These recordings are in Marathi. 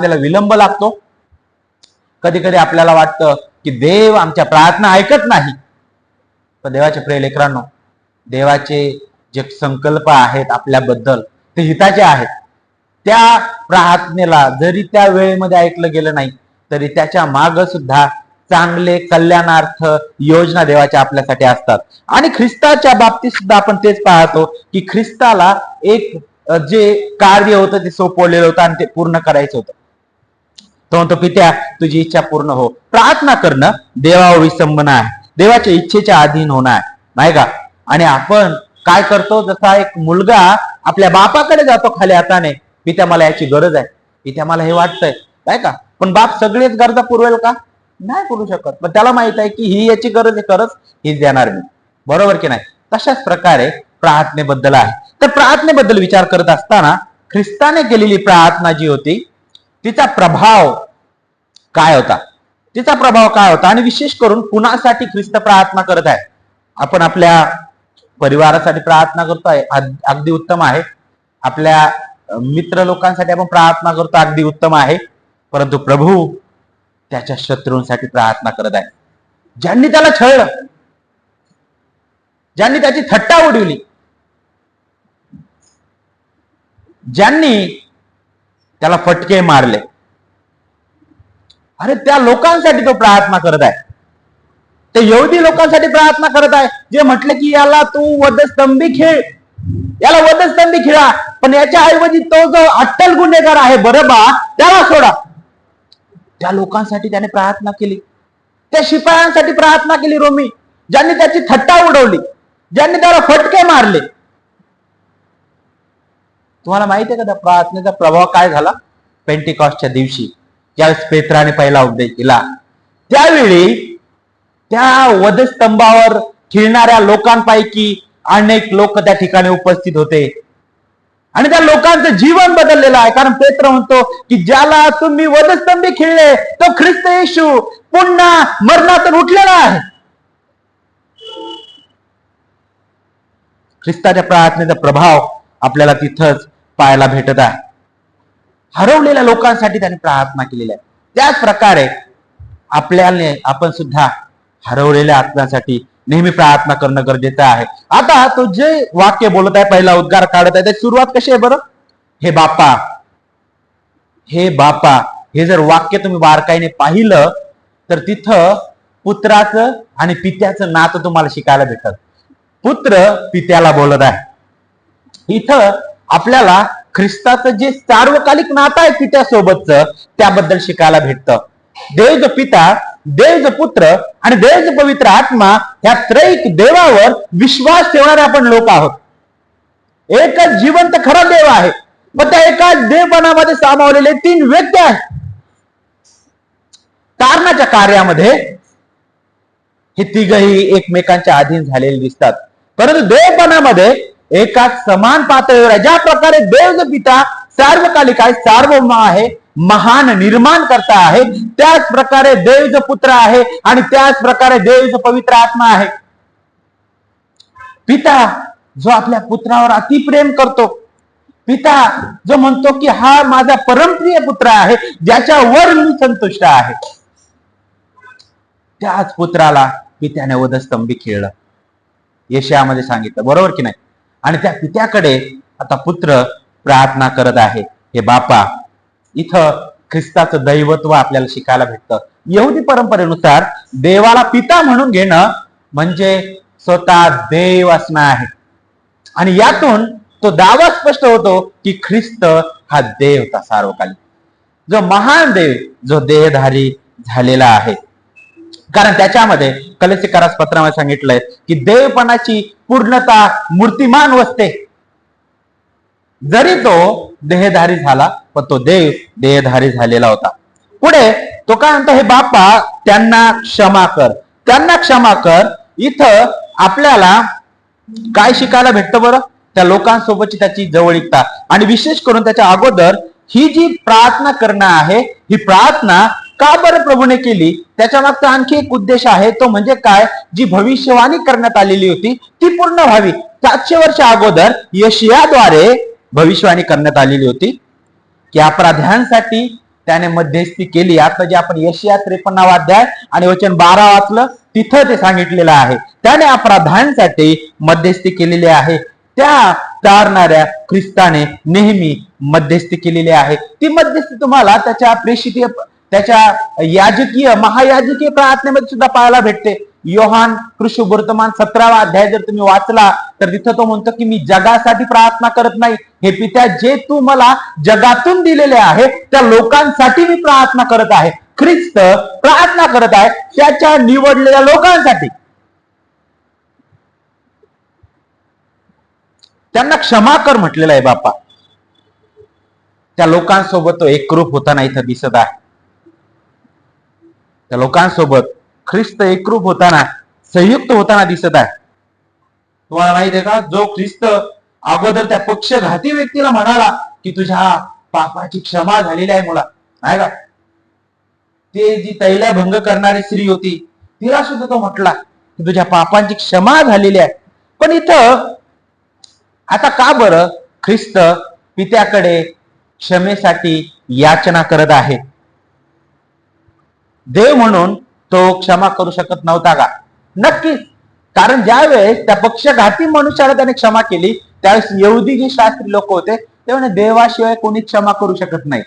त्याला विलंब लागतो. कधी कधी आपल्याला वाटतं की देव आमच्या प्रार्थना ऐकत नाही. पण देवाचे प्रिय लेकरांनो देवाचे जे संकल्प आहेत आपल्याबद्दल ते हिताचे आहेत. त्या प्रार्थनेला जरी त्या वेळेमध्ये ऐकलं गेलं नाही तरी त्याच्या माग सुद्धा चांगले कल्याणार्थ योजना देवाच्या आपल्यासाठी असतात. आणि ख्रिस्ताच्या बाबतीत सुद्धा आपण तेच पाहतो की ख्रिस्ताला एक जे कार्य होतं ते सोपवलेलं होतं आणि ते पूर्ण करायचं होतं. तो म्हणतो पित्या तुझी इच्छा पूर्ण हो. प्रार्थना करणं देवा विसंबन आहे. देवाच्या इच्छेच्या अधीन होणं आहे. नाही का? आणि आपण काय करतो? जसा एक मुलगा आपल्या बापाकडे जातो खाली हाताने पित्या मला याची गरज आहे. पित्या मला हे वाटतंय. काय का? पण बाप सगळेच गरजा पुरवेल का? नाही करू शकत. पण त्याला माहीत आहे की ही याची गरज आहे खरंच हीच देणार मी. बरोबर की नाही? तशाच प्रकारे प्रार्थनेबद्दल आहे. तर प्रार्थनेबद्दल विचार करत असताना ख्रिस्ताने केलेली प्रार्थना जी होती तिचा प्रभाव काय होता? तिचा प्रभाव काय होता? आणि विशेष करून कुणासाठी ख्रिस्त प्रार्थना करत आहे? आपण आपल्या परिवारासाठी प्रार्थना करतोय आहे. अगदी उत्तम आहे. आपल्या मित्र लोकांसाठी आपण प्रार्थना करतो अगदी उत्तम आहे. परंतु प्रभू त्याच्या शत्रूंसाठी प्रार्थना करत आहे. ज्यांनी त्याला छळलं ज्यांनी त्याची थट्टा उडवली ज्यांनी त्याला फटके मारले. अरे त्या लोकांसाठी तो प्रार्थना करत आहे. ते यहुदी लोकांसाठी प्रार्थना करत आहे. जे म्हटले की याला तू वधस्तंभी खेळ. याला वधस्तंभी खेळा. पण याच्या ऐवजी तो जो अट्टल गुन्हेगार आहे बरोबा त्याला सोडा. त्या लोकांसाठी त्याने प्रार्थना केली. त्या शिपायांसाठी प्रार्थना केली रोमी. ज्यांनी त्याची थट्टा उडवली. ज्यांनी त्याला फटके मारले. तुम्हाला माहिती आहे का त्या प्रार्थनेचा प्रभाव काय झाला? पेंटिकॉस्टच्या दिवशी ज्यावेळेस पेत्राने पहिला उपदेश दिला त्यावेळी त्या वधस्तंभावर खिळणाऱ्या लोकांपैकी अनेक लोक त्या ठिकाणी उपस्थित होते. आणि त्या लोकांचं जीवन बदललेलं आहे. कारण पेत्र म्हणतो की ज्याला तुम्ही वधस्तंभी खिळले तो ख्रिस्त येशू पुन्हा मरणातून उठलेला आहे. ख्रिस्ताच्या प्रार्थनेचा प्रभाव आपल्याला तिथंच पाहायला भेटत आहे. हरवलेल्या लोकांसाठी त्यांनी प्रार्थना केलेली आहे. त्याच प्रकारे आपल्याने आपण सुद्धा हरवलेल्या आत्म्यासाठी नेहमी प्रार्थना करणं गरजेचं आहे. आता तो जे वाक्य बोलत आहे पहिला उद्गार काढत आहे त्याची सुरुवात कशी आहे बरं? हे बापा हे बापा हे जर वाक्य तुम्ही बारकाईने पाहिलं तर तिथं पुत्राचं आणि पित्याचं नातं तुम्हाला शिकायला भेटत. पुत्र पित्याला बोलत आहे. इथं आपल्याला ख्रिस्ताचं जे सार्वकालिक नातं आहे पित्यासोबतचं त्याबद्दल शिकायला भेटतं. देव जो पिता देव जो पुत्र आणि देव जो पवित्र आत्मा ह्या त्रैक देवावर विश्वास ठेवणारे आपण लोक आहोत. एकच जिवंत खरा देव आहे. पण त्या एकाच देवपणामध्ये सामावलेले तीन व्यक्ती आहेत. कारणाच्या कार्यामध्ये हे तिघही एकमेकांच्या अधीन झालेले दिसतात. परंतु देवपणामध्ये एका समान पातळीवर आहे. ज्या प्रकारे देव पिता सार्वकालिक आहे सार्वभौम आहे महान निर्माण करता आहे त्याच प्रकारे देव जो पुत्र आहे आणि त्याच प्रकारे देव जो पवित्र आत्मा आहे पिता जो आपल्या पुत्रावर अतिप्रेम करतो पिता जो म्हणतो की हा माझा परमप्रिय पुत्र आहे ज्याच्यावर मी संतुष्ट आहे. त्याच पुत्राला पित्याने वधस्तंभी खेळलं. यशयामध्ये सांगितलं. बरोबर की नाही? आणि त्या पित्याकडे आता पुत्र प्रार्थना करत आहे. हे बापा इथं ख्रिस्ताचं दैवत्व आपल्याला शिकायला भेटतं. येऊदी परंपरेनुसार देवाला पिता म्हणून घेणं म्हणजे स्वतः देव असणं आहे. आणि यातून तो दावा स्पष्ट होतो की ख्रिस्त हा देव होता सार्वकालिक. जो महान देव जो देहधारी झालेला आहे. कारण त्याच्यामध्ये कलसिकारास पत्रामध्ये सांगितलंय की देवपणाची पूर्णता मूर्तिमान वसते. जरी तो देहधारी झाला पण तो देव देहधारी झालेला होता. पुढे तो काय म्हणतो हे बाप्पा त्यांना क्षमा कर. त्यांना क्षमा कर. इथं आपल्याला काय शिकायला भेटतं बरं? त्या लोकांसोबतची त्याची जवळीकता. आणि विशेष करून त्याच्या अगोदर ही जी प्रार्थना करणं आहे ही प्रार्थना का बरं प्रभूने केली? त्याच्या मागचा आणखी एक उद्देश आहे तो म्हणजे काय? जी भविष्यवाणी करण्यात आलेली होती ती पूर्ण व्हावी. सातशे वर्ष अगोदर यशियाद्वारे भविष्यवाणी करण्यात आलेली होती. की अपराध्यांसाठी त्याने मध्यस्थी केली. आता जे आपण यशिया त्रेपन्नावा अध्याय आणि वचन बारा वाचलं तिथं ते सांगितलेलं आहे. त्याने अपराधांसाठी मध्यस्थी केलेली आहे. त्या तारणाऱ्या ख्रिस्ताने नेहमी मध्यस्थी केलेली आहे. ती मध्यस्थी तुम्हाला त्याच्या प्रेषितीय त्याच्या याजकीय महायाजकीय प्रार्थनेमध्ये सुद्धा पाहायला भेटते. योहान कृषी वर्तमान सतरावा अध्याय जर तुम्ही वाचला तर तिथं तो म्हणतो की मी जगासाठी प्रार्थना करत नाही. हे पित्या जे तू मला जगातून दिलेले आहे त्या लोकांसाठी मी प्रार्थना करत आहे. ख्रिस्त प्रार्थना करत आहे त्याच्या निवडलेल्या लोकांसाठी. त्यांना क्षमा कर म्हटलेलं आहे बापा त्या लोकांसोबत तो एकरूप होताना इथं दिसत आहे. त्या लोकांसोबत ख्रिस्त एकरूप होताना संयुक्त होताना दिसत आहे. तुम्हाला माहीत आहे का? जो ख्रिस्त अगोदर त्या पक्षघाती व्यक्तीला म्हणाला की तुझ्या पापाची क्षमा झालेली आहे मुला आहे का? ते जी तैला भंग करणारी स्त्री होती तिला सुद्धा तो म्हटला की तुझ्या पापांची क्षमा झालेली आहे. पण इथं आता का बरं? ख्रिस्त पित्याकडे क्षमेसाठी याचना करत आहे. देव म्हणून तो क्षमा करू शकत नव्हता का? नक्कीच कारण ज्यावेळेस त्या पक्षघाती मनुष्याला त्याने क्षमा केली त्यावेळेस येऊदी जे शास्त्री लोक होते ते म्हणे देवाशिवाय कोणी क्षमा करू शकत नाही.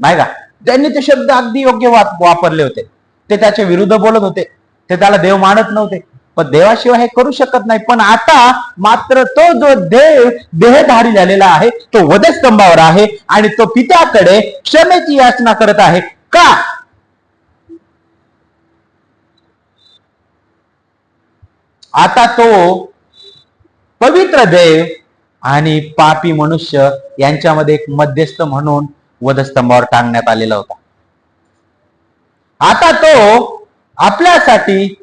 नाही का? त्यांनी ते शब्द अगदी योग्य वापरले होते. ते त्याच्या विरुद्ध बोलत होते. ते त्याला देव मानत नव्हते. पण देवाशिवाय हे करू शकत नाही. पण आता मात्र तो जो देव देहधारी झालेला आहे तो वधस्तंभावर आहे आणि तो पित्याकडे क्षमेची याचना करत आहे. का? आता तो पवित्र देव आणि पापी मनुष्य यांच्यामध्ये एक मध्यस्थ म्हणून वधस्तंभावर टांगण्यात आलेला होता. आता तो आपल्यासाठी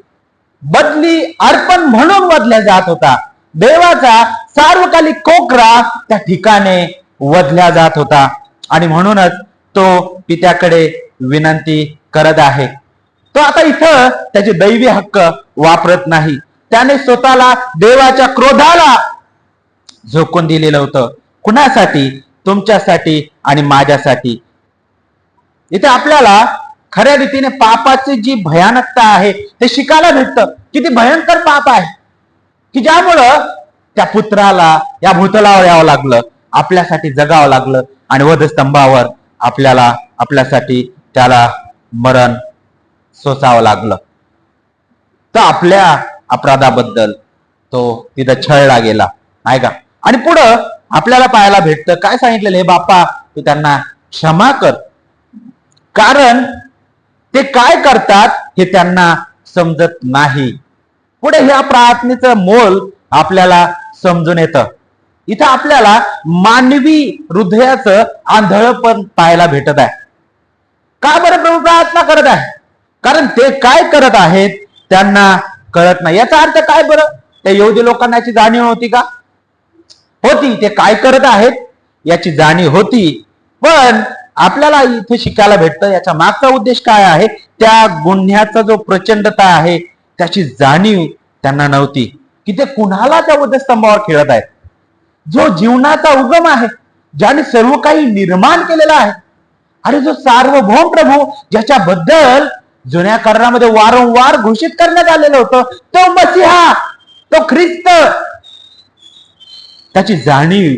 बदली अर्पण म्हणून वधल्या जात होता. देवाचा सार्वकालिक कोकरा त्या ठिकाणी वधल्या जात होता. आणि म्हणूनच तो पित्याकडे विनंती करत आहे. तो आता इथं त्याचे दैवी हक्क वापरत नाही. त्याने स्वतःला देवाच्या क्रोधाला झोकून दिलेलं होतं. कुणासाठी? तुमच्यासाठी आणि माझ्यासाठी. इथे आपल्याला खऱ्या रीतीने पापाची जी भयानकता आहे ते शिकायला भेटतं. किती भयंकर पाप आहे. की ज्यामुळं त्या पुत्राला या भूतलावर यावं लागलं. आपल्यासाठी जगावं लागलं. आणि वधस्तंभावर आपल्याला आपल्यासाठी त्याला मरण सोसावं लागलं. तर आपल्या अपराधाबद्दल तो तिथं छळला गेला नाही का? आणि पुढं आपल्याला पाहायला भेटतं काय सांगितलेलं हे बाप्पा तू त्यांना क्षमा कर. कारण ते काय करतात हे त्यांना समजत नाही. पुढे ह्या प्रार्थनेचं मोल आपल्याला समजून येतं. इथं आपल्याला मानवी हृदयाचं आंधळपण पाहायला भेटत आहे. का बरं प्रभू प्रार्थना करत आहे? कारण ते काय करत आहेत? त्यांना कळत नाही. याचा अर्थ काय बरं? त्या यहुदी लोकांना याची जाणीव होती का? होती. ते काय करत आहेत? याची जाणीव होती. पण आपल्याला इथे शिकायला भेटतं याचा मागचा उद्देश काय आहे? त्या गुन्ह्याचा जो प्रचंडता आहे त्याची जाणीव त्यांना नव्हती. की ते कुणाला त्या वधस्तंभावर खेळत आहेत? जो जीवनाचा उगम आहे ज्याने सर्व काही निर्माण केलेला आहे अरे जो सार्वभौम प्रभू ज्याच्याबद्दल जुन्या करारामध्ये वारंवार घोषित करण्यात आलेलं होतं. तो मसिहा तो ख्रिस्त. त्याची जाणीव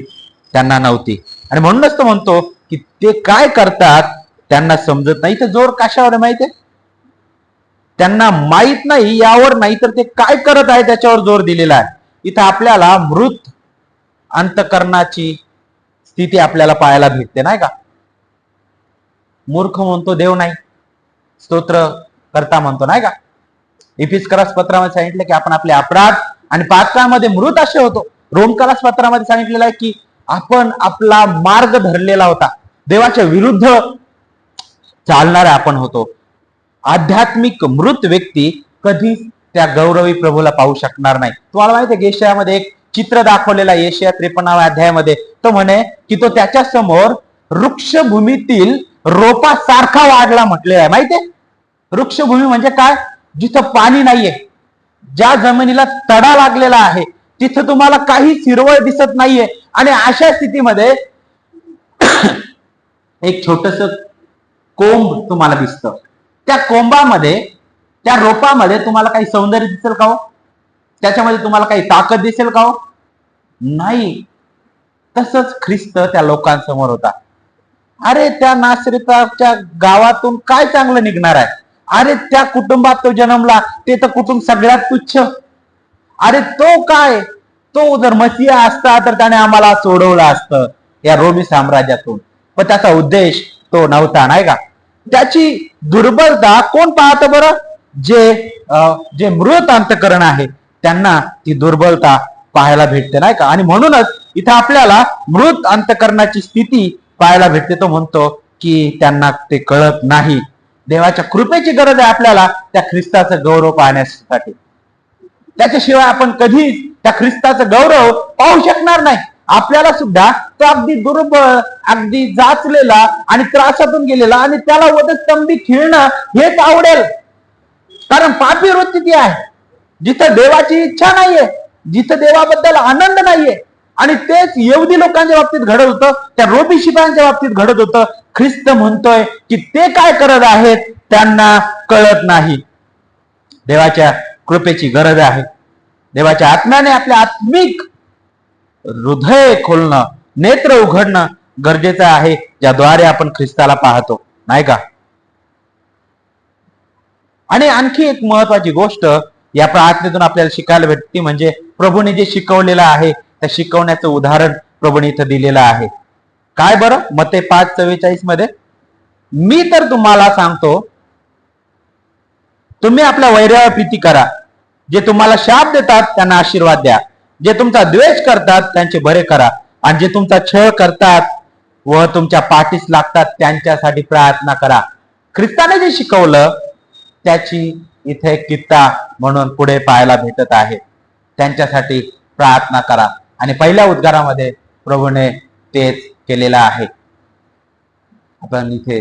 त्यांना नव्हती. आणि म्हणूनच तो म्हणतो की ते काय करतात त्यांना समजत नाही. तर जोर कशावर आहे माहितीये? त्यांना माहीत नाही यावर नाही तर ते काय करत आहे त्याच्यावर जोर दिलेला आहे. इथं आपल्याला मृत अंतकरणाची स्थिती आपल्याला पाहायला भेटते नाही का? मूर्ख म्हणतो देव नाही. स्तोत्र करता म्हणतो नाही का? इफिस्करास पत्रामध्ये सांगितलं की आपण आपले अपराध आणि पात्रामध्ये मृत असे होतो. रोमकालास पत्रामध्ये सांगितलेलं आहे की आपण आपला मार्ग धरलेला होता. देवाच्या विरुद्ध चालणारे आपण होतो. आध्यात्मिक मृत व्यक्ती कधीच त्या गौरवी प्रभूला पाहू शकणार नाही. तुम्हाला माहिती आहे येशयामध्ये एक चित्र दाखवलेला येशया त्रेपन्नाव्या अध्यायामध्ये. तो म्हणे की तो त्याच्यासमोर वृक्षभूमीतील रोपा सारखा वाढला म्हटलेला आहे माहितीये? वृक्षभूमी म्हणजे काय? जिथं पाणी नाहीये ज्या जमिनीला तडा लागलेला आहे तिथं तुम्हाला काही हिरवळ दिसत नाहीये. आणि अशा स्थितीमध्ये एक छोटस कोंब तुम्हाला दिसत. त्या कोंबामध्ये त्या रोपामध्ये तुम्हाला काही सौंदर्य दिसेल का हो? त्याच्यामध्ये तुम्हाला काही ताकद दिसेल का हो? नाही. तसंच ख्रिस्त त्या लोकांसमोर होता. अरे त्या नाश्रिताच्या गावातून काय चांगलं निघणार आहे? अरे त्या कुटुंबात तो जन्मला ते तर कुटुंब सगळ्यात तुच्छ? अरे तो काय? तो जर मसिया असता तर त्याने आम्हाला सोडवलं असतं या रोमी साम्राज्यातून. पण त्याचा उद्देश तो नव्हता नाही का? त्याची दुर्बलता कोण पाहतं बरं? जे अं, जे मृत अंतकरण आहे त्यांना ती दुर्बलता पाहायला भेटते नाही का? आणि म्हणूनच इथं आपल्याला मृत अंतकरणाची स्थिती पाहायला भेटते. तो म्हणतो की त्यांना ते कळत नाही. देवाच्या कृपेची गरज आहे आपल्याला त्या ख्रिस्ताचं गौरव पाहण्यासाठी. त्याच्याशिवाय आपण कधीच त्या ख्रिस्ताचं गौरव पाहू शकणार नाही. आपल्याला सुद्धा तो अगदी दुर्बळ अगदी जाचलेला आणि त्रासातून गेलेला आणि त्याला वधस्तंभी खिळणं हेच आवडेल. कारण पापी वृत्ती ती आहे. जिथं देवाची इच्छा नाहीये जिथं देवाबद्दल आनंद नाहीये आणि तेच येवदी लोकांच्या बाबतीत घडत होतं त्या रोबी शिपायांच्या बाबतीत घडत होतं. ख्रिस्त म्हणतोय की ते काय करत आहेत त्यांना कळत नाही. देवाच्या कृपेची गरज आहे. देवाच्या आत्म्याने आपल्या आत्मिक हृदय खोलणं नेत्र उघडणं गरजेचं आहे ज्याद्वारे आपण ख्रिस्ताला पाहतो. नाही का? आणि आणखी एक महत्वाची गोष्ट या प्रार्थनेतून आपल्याला शिकायला भेटते म्हणजे प्रभूने जे शिकवलेलं आहे त्या शिकवण्याचं उदाहरण प्रभूने इथं दिलेलं आहे. काय बरं? मते पाच चव्वेचाळीसमध्ये? मी तर तुम्हाला सांगतो तुम्ही आपल्या वैरावर प्रीती करा. जे तुम्हाला शाप देतात त्यांना आशीर्वाद द्या. जे तुमचा द्वेष करतात त्यांचे बरे करा. आणि जे तुमचा छळ करतात व तुमच्या पाठीस लागतात त्यांच्यासाठी प्रार्थना करा. ख्रिस्ताने जे शिकवलं त्याची इथे एक कित्ता म्हणून पुढे पाहायला भेटत आहे. त्यांच्यासाठी प्रार्थना करा. आणि पहिल्या उद्गारामध्ये प्रभूने तेच केलेलं आहे. आपण इथे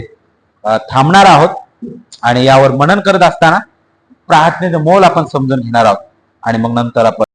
थांबणार आहोत आणि यावर मनन करत असताना प्रार्थनेचं मोल आपण समजून घेणार आहोत. आणि मग नंतर आपण